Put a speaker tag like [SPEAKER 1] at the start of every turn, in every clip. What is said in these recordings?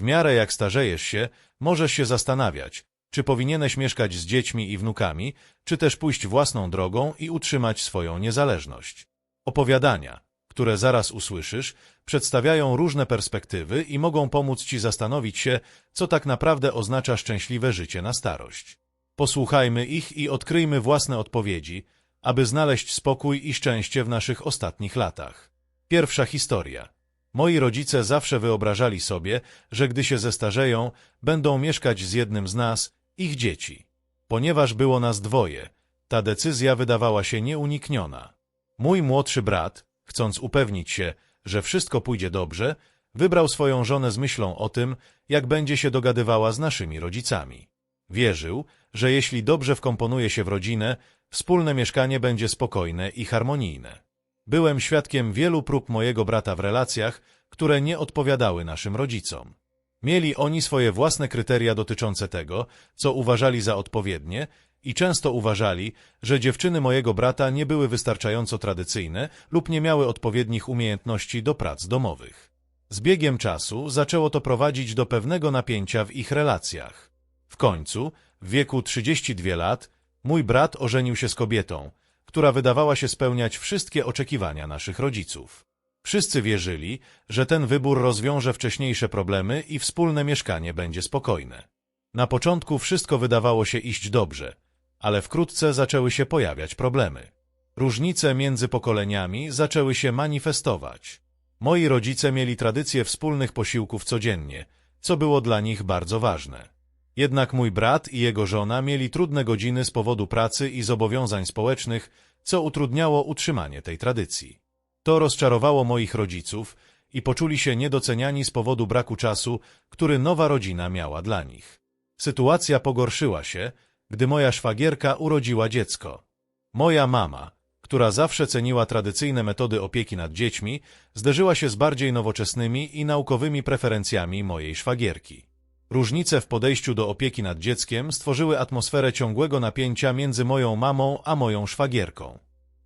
[SPEAKER 1] W miarę jak starzejesz się, możesz się zastanawiać, czy powinieneś mieszkać z dziećmi i wnukami, czy też pójść własną drogą i utrzymać swoją niezależność. Opowiadania, które zaraz usłyszysz, przedstawiają różne perspektywy i mogą pomóc Ci zastanowić się, co tak naprawdę oznacza szczęśliwe życie na starość. Posłuchajmy ich i odkryjmy własne odpowiedzi, aby znaleźć spokój i szczęście w naszych ostatnich latach. Pierwsza historia. Moi rodzice zawsze wyobrażali sobie, że gdy się zestarzeją, będą mieszkać z jednym z nas, ich dzieci. Ponieważ było nas dwoje, ta decyzja wydawała się nieunikniona. Mój młodszy brat, chcąc upewnić się, że wszystko pójdzie dobrze, wybrał swoją żonę z myślą o tym, jak będzie się dogadywała z naszymi rodzicami. Wierzył, że jeśli dobrze wkomponuje się w rodzinę, wspólne mieszkanie będzie spokojne i harmonijne. Byłem świadkiem wielu prób mojego brata w relacjach, które nie odpowiadały naszym rodzicom. Mieli oni swoje własne kryteria dotyczące tego, co uważali za odpowiednie i często uważali, że dziewczyny mojego brata nie były wystarczająco tradycyjne lub nie miały odpowiednich umiejętności do prac domowych. Z biegiem czasu zaczęło to prowadzić do pewnego napięcia w ich relacjach. W końcu, w wieku 32 lat, mój brat ożenił się z kobietą, która wydawała się spełniać wszystkie oczekiwania naszych rodziców. Wszyscy wierzyli, że ten wybór rozwiąże wcześniejsze problemy i wspólne mieszkanie będzie spokojne. Na początku wszystko wydawało się iść dobrze, ale wkrótce zaczęły się pojawiać problemy. Różnice między pokoleniami zaczęły się manifestować. Moi rodzice mieli tradycję wspólnych posiłków codziennie, co było dla nich bardzo ważne. Jednak mój brat i jego żona mieli trudne godziny z powodu pracy i zobowiązań społecznych, co utrudniało utrzymanie tej tradycji. To rozczarowało moich rodziców i poczuli się niedoceniani z powodu braku czasu, który nowa rodzina miała dla nich. Sytuacja pogorszyła się, gdy moja szwagierka urodziła dziecko. Moja mama, która zawsze ceniła tradycyjne metody opieki nad dziećmi, zderzyła się z bardziej nowoczesnymi i naukowymi preferencjami mojej szwagierki. Różnice w podejściu do opieki nad dzieckiem stworzyły atmosferę ciągłego napięcia między moją mamą a moją szwagierką.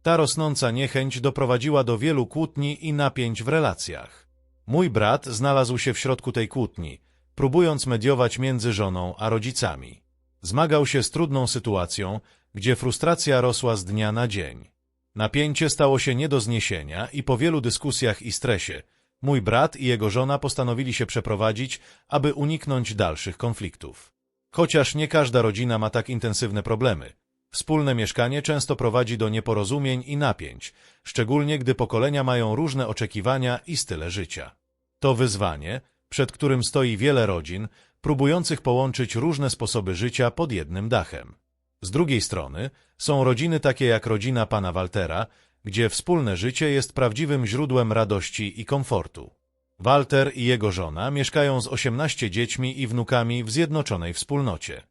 [SPEAKER 1] Ta rosnąca niechęć doprowadziła do wielu kłótni i napięć w relacjach. Mój brat znalazł się w środku tej kłótni, próbując mediować między żoną a rodzicami. Zmagał się z trudną sytuacją, gdzie frustracja rosła z dnia na dzień. Napięcie stało się nie do zniesienia i po wielu dyskusjach i stresie mój brat i jego żona postanowili się przeprowadzić, aby uniknąć dalszych konfliktów. Chociaż nie każda rodzina ma tak intensywne problemy. Wspólne mieszkanie często prowadzi do nieporozumień i napięć, szczególnie gdy pokolenia mają różne oczekiwania i style życia. To wyzwanie, przed którym stoi wiele rodzin, próbujących połączyć różne sposoby życia pod jednym dachem. Z drugiej strony są rodziny takie jak rodzina pana Waltera, gdzie wspólne życie jest prawdziwym źródłem radości i komfortu. Walter i jego żona mieszkają z 18 dziećmi i wnukami w zjednoczonej wspólnocie.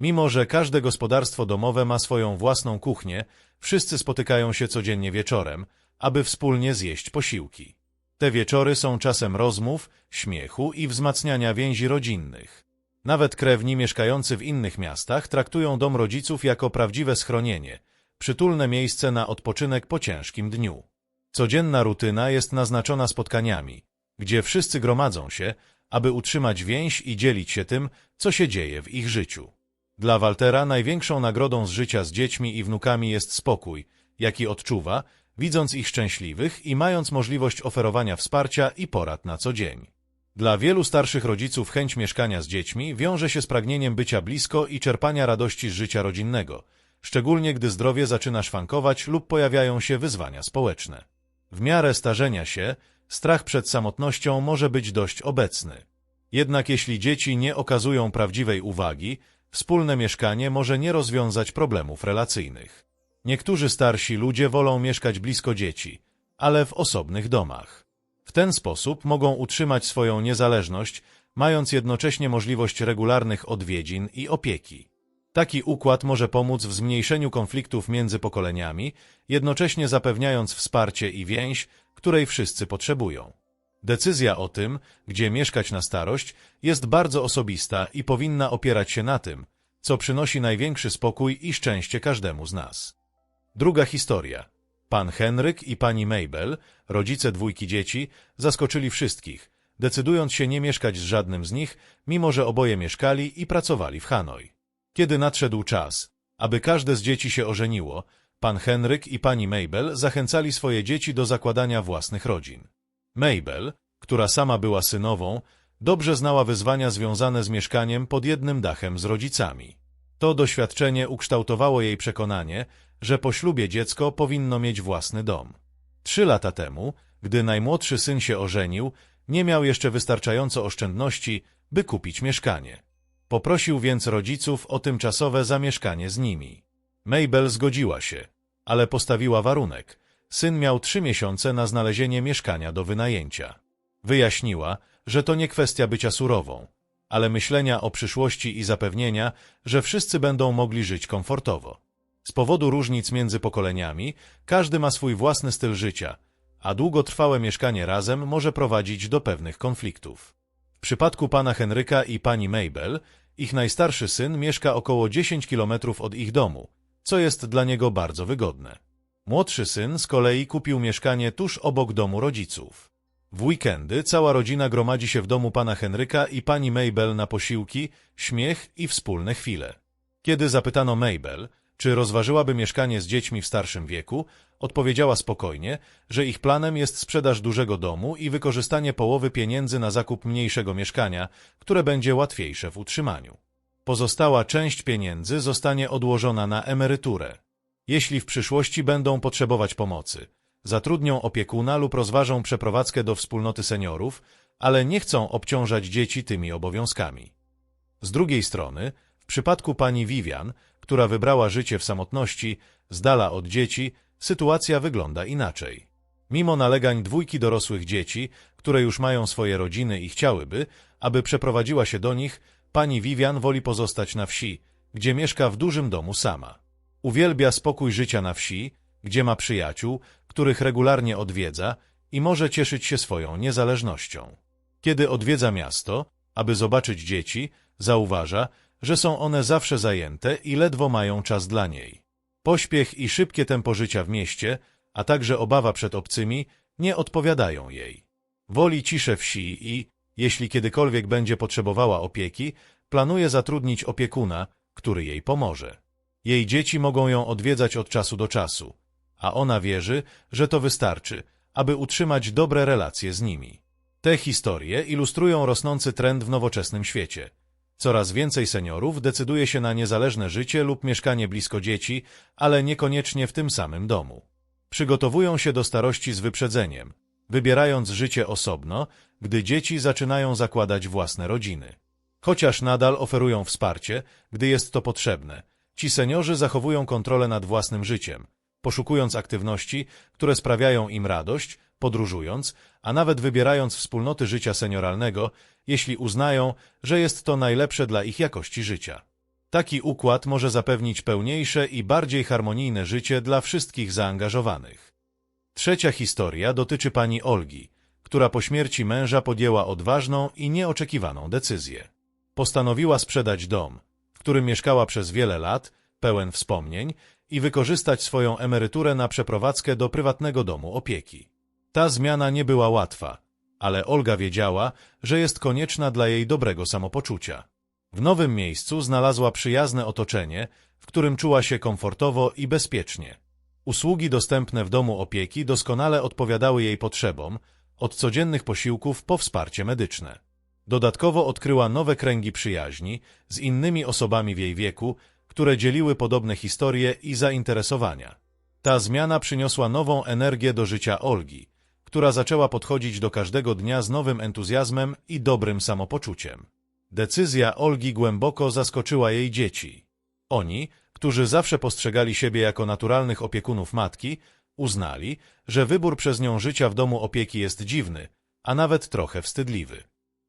[SPEAKER 1] Mimo, że każde gospodarstwo domowe ma swoją własną kuchnię, wszyscy spotykają się codziennie wieczorem, aby wspólnie zjeść posiłki. Te wieczory są czasem rozmów, śmiechu i wzmacniania więzi rodzinnych. Nawet krewni mieszkający w innych miastach traktują dom rodziców jako prawdziwe schronienie, przytulne miejsce na odpoczynek po ciężkim dniu. Codzienna rutyna jest naznaczona spotkaniami, gdzie wszyscy gromadzą się, aby utrzymać więź i dzielić się tym, co się dzieje w ich życiu. Dla Waltera największą nagrodą z życia z dziećmi i wnukami jest spokój, jaki odczuwa, widząc ich szczęśliwych i mając możliwość oferowania wsparcia i porad na co dzień. Dla wielu starszych rodziców chęć mieszkania z dziećmi wiąże się z pragnieniem bycia blisko i czerpania radości z życia rodzinnego, szczególnie gdy zdrowie zaczyna szwankować lub pojawiają się wyzwania społeczne. W miarę starzenia się, strach przed samotnością może być dość obecny. Jednak jeśli dzieci nie okazują prawdziwej uwagi, wspólne mieszkanie może nie rozwiązać problemów relacyjnych. Niektórzy starsi ludzie wolą mieszkać blisko dzieci, ale w osobnych domach. W ten sposób mogą utrzymać swoją niezależność, mając jednocześnie możliwość regularnych odwiedzin i opieki. Taki układ może pomóc w zmniejszeniu konfliktów między pokoleniami, jednocześnie zapewniając wsparcie i więź, której wszyscy potrzebują. Decyzja o tym, gdzie mieszkać na starość, jest bardzo osobista i powinna opierać się na tym, co przynosi największy spokój i szczęście każdemu z nas. Druga historia. Pan Henryk i pani Mabel, rodzice dwójki dzieci, zaskoczyli wszystkich, decydując się nie mieszkać z żadnym z nich, mimo że oboje mieszkali i pracowali w Hanoi. Kiedy nadszedł czas, aby każde z dzieci się ożeniło, pan Henryk i pani Mabel zachęcali swoje dzieci do zakładania własnych rodzin. Mabel, która sama była synową, dobrze znała wyzwania związane z mieszkaniem pod jednym dachem z rodzicami. To doświadczenie ukształtowało jej przekonanie, że po ślubie dziecko powinno mieć własny dom. Trzy lata temu, gdy najmłodszy syn się ożenił, nie miał jeszcze wystarczająco oszczędności, by kupić mieszkanie. Poprosił więc rodziców o tymczasowe zamieszkanie z nimi. Mabel zgodziła się, ale postawiła warunek. Syn miał trzy miesiące na znalezienie mieszkania do wynajęcia. Wyjaśniła, że to nie kwestia bycia surową, ale myślenia o przyszłości i zapewnienia, że wszyscy będą mogli żyć komfortowo. Z powodu różnic między pokoleniami, każdy ma swój własny styl życia, a długotrwałe mieszkanie razem może prowadzić do pewnych konfliktów. W przypadku pana Henryka i pani Mabel, ich najstarszy syn mieszka około 10 kilometrów od ich domu, co jest dla niego bardzo wygodne. Młodszy syn z kolei kupił mieszkanie tuż obok domu rodziców. W weekendy cała rodzina gromadzi się w domu pana Henryka i pani Mabel na posiłki, śmiech i wspólne chwile. Kiedy zapytano Mabel, czy rozważyłaby mieszkanie z dziećmi w starszym wieku, odpowiedziała spokojnie, że ich planem jest sprzedaż dużego domu i wykorzystanie połowy pieniędzy na zakup mniejszego mieszkania, które będzie łatwiejsze w utrzymaniu. Pozostała część pieniędzy zostanie odłożona na emeryturę. Jeśli w przyszłości będą potrzebować pomocy, zatrudnią opiekuna lub rozważą przeprowadzkę do wspólnoty seniorów, ale nie chcą obciążać dzieci tymi obowiązkami. Z drugiej strony, w przypadku pani Vivian, która wybrała życie w samotności, z dala od dzieci, sytuacja wygląda inaczej. Mimo nalegań dwójki dorosłych dzieci, które już mają swoje rodziny i chciałyby, aby przeprowadziła się do nich, pani Vivian woli pozostać na wsi, gdzie mieszka w dużym domu sama. Uwielbia spokój życia na wsi, gdzie ma przyjaciół, których regularnie odwiedza i może cieszyć się swoją niezależnością. Kiedy odwiedza miasto, aby zobaczyć dzieci, zauważa, że są one zawsze zajęte i ledwo mają czas dla niej. Pośpiech i szybkie tempo życia w mieście, a także obawa przed obcymi, nie odpowiadają jej. Woli ciszę wsi i, jeśli kiedykolwiek będzie potrzebowała opieki, planuje zatrudnić opiekuna, który jej pomoże. Jej dzieci mogą ją odwiedzać od czasu do czasu, a ona wierzy, że to wystarczy, aby utrzymać dobre relacje z nimi. Te historie ilustrują rosnący trend w nowoczesnym świecie – Coraz więcej seniorów decyduje się na niezależne życie lub mieszkanie blisko dzieci, ale niekoniecznie w tym samym domu. Przygotowują się do starości z wyprzedzeniem, wybierając życie osobno, gdy dzieci zaczynają zakładać własne rodziny. Chociaż nadal oferują wsparcie, gdy jest to potrzebne, ci seniorzy zachowują kontrolę nad własnym życiem, poszukując aktywności, które sprawiają im radość, podróżując, a nawet wybierając wspólnoty życia senioralnego, jeśli uznają, że jest to najlepsze dla ich jakości życia. Taki układ może zapewnić pełniejsze i bardziej harmonijne życie dla wszystkich zaangażowanych. Trzecia historia dotyczy pani Olgi, która po śmierci męża podjęła odważną i nieoczekiwaną decyzję. Postanowiła sprzedać dom, w którym mieszkała przez wiele lat, pełen wspomnień, i wykorzystać swoją emeryturę na przeprowadzkę do prywatnego domu opieki. Ta zmiana nie była łatwa, ale Olga wiedziała, że jest konieczna dla jej dobrego samopoczucia. W nowym miejscu znalazła przyjazne otoczenie, w którym czuła się komfortowo i bezpiecznie. Usługi dostępne w domu opieki doskonale odpowiadały jej potrzebom, od codziennych posiłków po wsparcie medyczne. Dodatkowo odkryła nowe kręgi przyjaźni z innymi osobami w jej wieku, które dzieliły podobne historie i zainteresowania. Ta zmiana przyniosła nową energię do życia Olgi, która zaczęła podchodzić do każdego dnia z nowym entuzjazmem i dobrym samopoczuciem. Decyzja Olgi głęboko zaskoczyła jej dzieci. Oni, którzy zawsze postrzegali siebie jako naturalnych opiekunów matki, uznali, że wybór przez nią życia w domu opieki jest dziwny, a nawet trochę wstydliwy.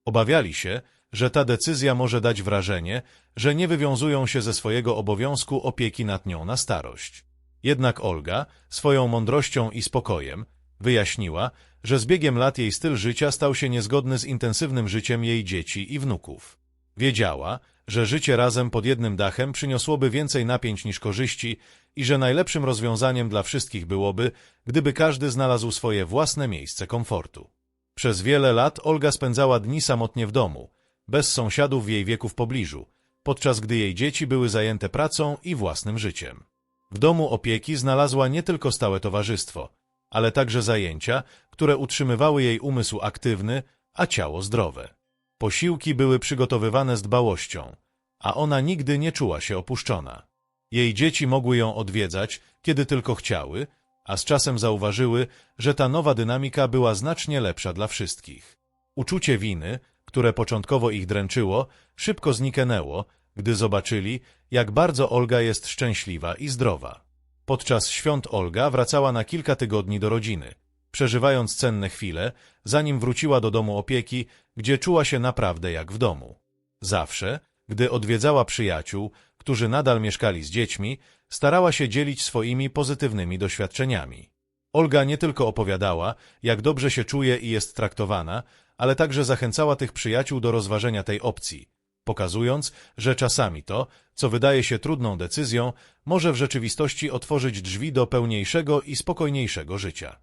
[SPEAKER 1] Obawiali się, że ta decyzja może dać wrażenie, że nie wywiązują się ze swojego obowiązku opieki nad nią na starość. Jednak Olga, swoją mądrością i spokojem, Wyjaśniła, że z biegiem lat jej styl życia stał się niezgodny z intensywnym życiem jej dzieci i wnuków. Wiedziała, że życie razem pod jednym dachem przyniosłoby więcej napięć niż korzyści i że najlepszym rozwiązaniem dla wszystkich byłoby, gdyby każdy znalazł swoje własne miejsce komfortu. Przez wiele lat Olga spędzała dni samotnie w domu, bez sąsiadów w jej wieku w pobliżu, podczas gdy jej dzieci były zajęte pracą i własnym życiem. W domu opieki znalazła nie tylko stałe towarzystwo, ale także zajęcia, które utrzymywały jej umysł aktywny, a ciało zdrowe. Posiłki były przygotowywane z dbałością, a ona nigdy nie czuła się opuszczona. Jej dzieci mogły ją odwiedzać, kiedy tylko chciały, a z czasem zauważyły, że ta nowa dynamika była znacznie lepsza dla wszystkich. Uczucie winy, które początkowo ich dręczyło, szybko zniknęło, gdy zobaczyli, jak bardzo Olga jest szczęśliwa i zdrowa. Podczas świąt Olga wracała na kilka tygodni do rodziny, przeżywając cenne chwile, zanim wróciła do domu opieki, gdzie czuła się naprawdę jak w domu. Zawsze, gdy odwiedzała przyjaciół, którzy nadal mieszkali z dziećmi, starała się dzielić swoimi pozytywnymi doświadczeniami. Olga nie tylko opowiadała, jak dobrze się czuje i jest traktowana, ale także zachęcała tych przyjaciół do rozważenia tej opcji, pokazując, że czasami to, co wydaje się trudną decyzją, może w rzeczywistości otworzyć drzwi do pełniejszego i spokojniejszego życia.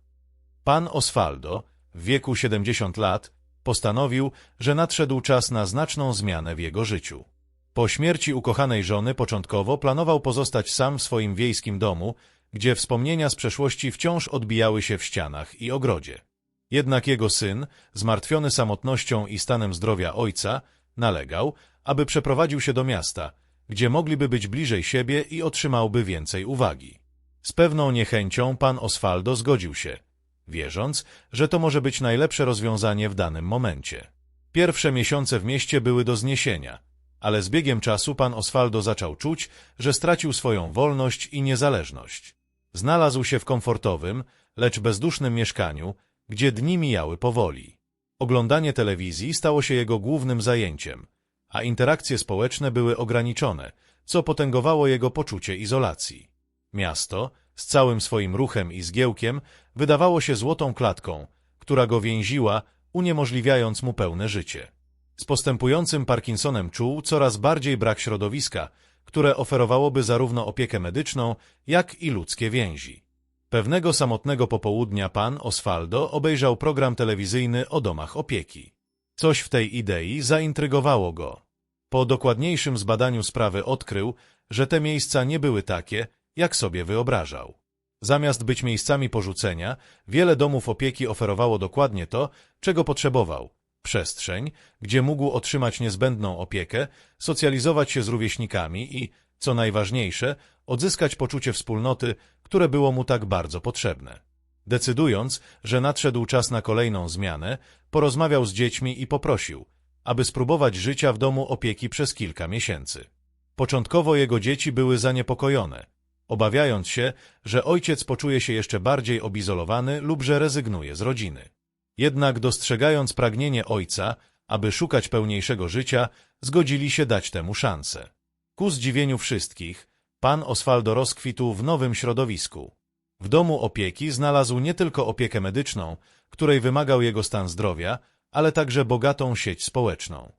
[SPEAKER 1] Pan Osvaldo, w wieku 70 lat, postanowił, że nadszedł czas na znaczną zmianę w jego życiu. Po śmierci ukochanej żony początkowo planował pozostać sam w swoim wiejskim domu, gdzie wspomnienia z przeszłości wciąż odbijały się w ścianach i ogrodzie. Jednak jego syn, zmartwiony samotnością i stanem zdrowia ojca, nalegał, aby przeprowadził się do miasta, gdzie mogliby być bliżej siebie i otrzymałby więcej uwagi. Z pewną niechęcią pan Osvaldo zgodził się, wierząc, że to może być najlepsze rozwiązanie w danym momencie. Pierwsze miesiące w mieście były do zniesienia, ale z biegiem czasu pan Osvaldo zaczął czuć, że stracił swoją wolność i niezależność. Znalazł się w komfortowym, lecz bezdusznym mieszkaniu, gdzie dni mijały powoli. Oglądanie telewizji stało się jego głównym zajęciem, a interakcje społeczne były ograniczone, co potęgowało jego poczucie izolacji. Miasto, z całym swoim ruchem i zgiełkiem, wydawało się złotą klatką, która go więziła, uniemożliwiając mu pełne życie. Z postępującym Parkinsonem czuł coraz bardziej brak środowiska, które oferowałoby zarówno opiekę medyczną, jak i ludzkie więzi. Pewnego samotnego popołudnia pan Osvaldo obejrzał program telewizyjny o domach opieki. Coś w tej idei zaintrygowało go. Po dokładniejszym zbadaniu sprawy odkrył, że te miejsca nie były takie, jak sobie wyobrażał. Zamiast być miejscami porzucenia, wiele domów opieki oferowało dokładnie to, czego potrzebował. Przestrzeń, gdzie mógł otrzymać niezbędną opiekę, socjalizować się z rówieśnikami i, co najważniejsze, odzyskać poczucie wspólnoty, które było mu tak bardzo potrzebne. Decydując, że nadszedł czas na kolejną zmianę, porozmawiał z dziećmi i poprosił, aby spróbować życia w domu opieki przez kilka miesięcy. Początkowo jego dzieci były zaniepokojone, obawiając się, że ojciec poczuje się jeszcze bardziej obizolowany lub że rezygnuje z rodziny. Jednak dostrzegając pragnienie ojca, aby szukać pełniejszego życia, zgodzili się dać temu szansę. Ku zdziwieniu wszystkich, pan Osvaldo rozkwitł w nowym środowisku. W domu opieki znalazł nie tylko opiekę medyczną, której wymagał jego stan zdrowia, ale także bogatą sieć społeczną.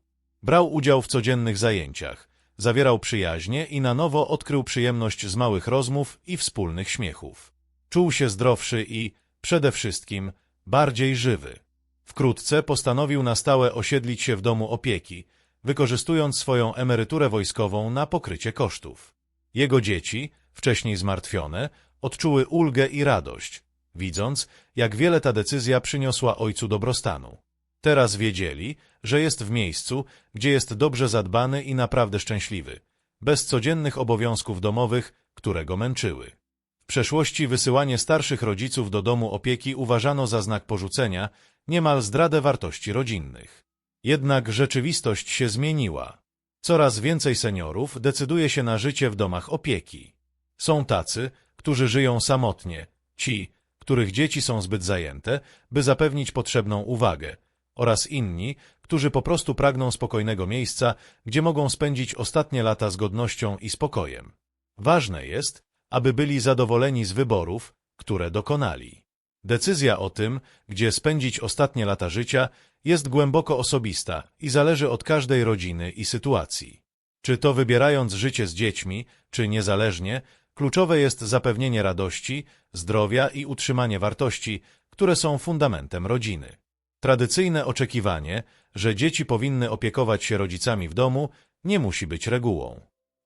[SPEAKER 1] Brał udział w codziennych zajęciach, zawierał przyjaźnie i na nowo odkrył przyjemność z małych rozmów i wspólnych śmiechów. Czuł się zdrowszy i, przede wszystkim, bardziej żywy. Wkrótce postanowił na stałe osiedlić się w domu opieki, wykorzystując swoją emeryturę wojskową na pokrycie kosztów. Jego dzieci, wcześniej zmartwione, odczuły ulgę i radość, widząc, jak wiele ta decyzja przyniosła ojcu dobrostanu. Teraz wiedzieli, że jest w miejscu, gdzie jest dobrze zadbany i naprawdę szczęśliwy, bez codziennych obowiązków domowych, które go męczyły. W przeszłości wysyłanie starszych rodziców do domu opieki uważano za znak porzucenia, niemal zdradę wartości rodzinnych. Jednak rzeczywistość się zmieniła. Coraz więcej seniorów decyduje się na życie w domach opieki. Są tacy, którzy żyją samotnie, ci, których dzieci są zbyt zajęte, by zapewnić potrzebną uwagę, oraz inni, którzy po prostu pragną spokojnego miejsca, gdzie mogą spędzić ostatnie lata z godnością i spokojem. Ważne jest, aby byli zadowoleni z wyborów, które dokonali. Decyzja o tym, gdzie spędzić ostatnie lata życia, jest głęboko osobista i zależy od każdej rodziny i sytuacji. Czy to wybierając życie z dziećmi, czy niezależnie, kluczowe jest zapewnienie radości, zdrowia i utrzymanie wartości, które są fundamentem rodziny. Tradycyjne oczekiwanie, że dzieci powinny opiekować się rodzicami w domu, nie musi być regułą.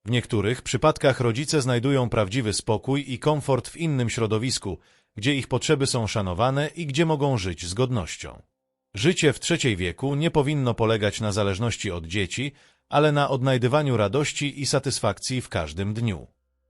[SPEAKER 1] W niektórych przypadkach rodzice znajdują prawdziwy spokój i komfort w innym środowisku, gdzie ich potrzeby są szanowane i gdzie mogą żyć z godnością. Życie w trzeciej wieku nie powinno polegać na zależności od dzieci, ale na odnajdywaniu radości i satysfakcji w każdym dniu.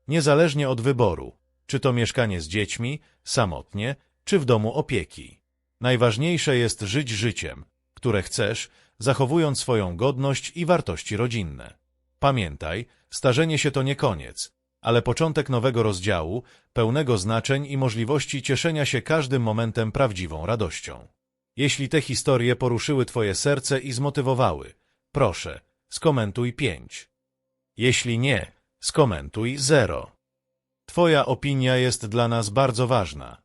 [SPEAKER 1] Niezależnie od wyboru, czy to mieszkanie z dziećmi, samotnie, czy w domu opieki. Najważniejsze jest żyć życiem, które chcesz, zachowując swoją godność i wartości rodzinne. Pamiętaj, starzenie się to nie koniec, ale początek nowego rozdziału, pełnego znaczeń i możliwości cieszenia się każdym momentem prawdziwą radością. Jeśli te historie poruszyły Twoje serce i zmotywowały, proszę, skomentuj 5. Jeśli nie, skomentuj 0. Twoja opinia jest dla nas bardzo ważna.